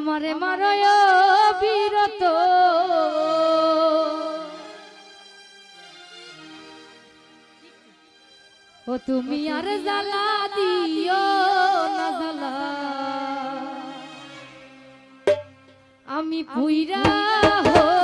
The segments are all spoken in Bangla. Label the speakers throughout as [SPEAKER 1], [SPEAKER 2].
[SPEAKER 1] আমারে মারায় বিরত ও তুমি আর জ্বালা দিও না জ্বালা। আমি ভুইরা হো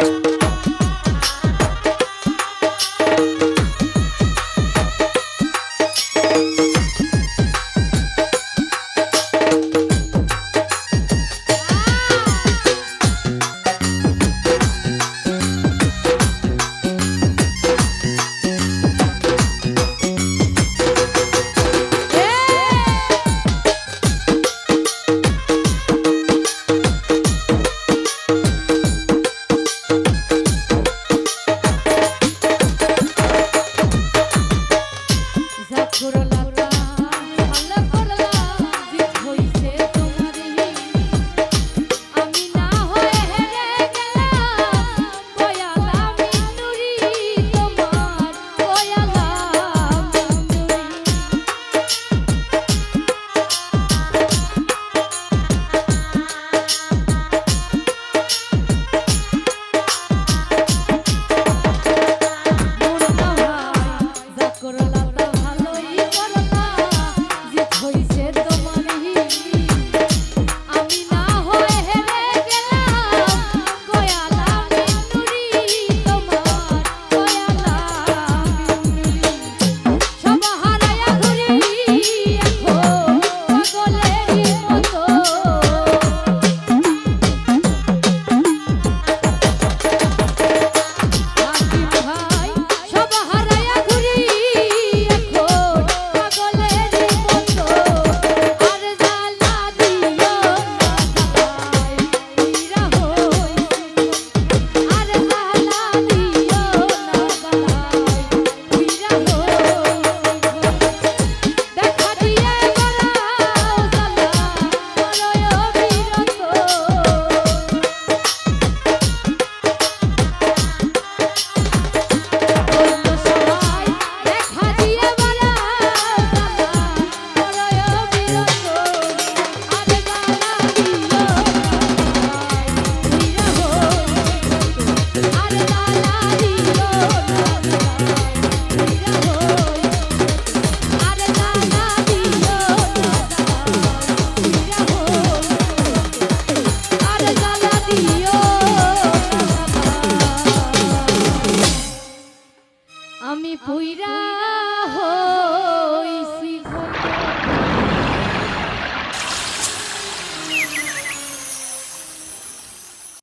[SPEAKER 1] Bye.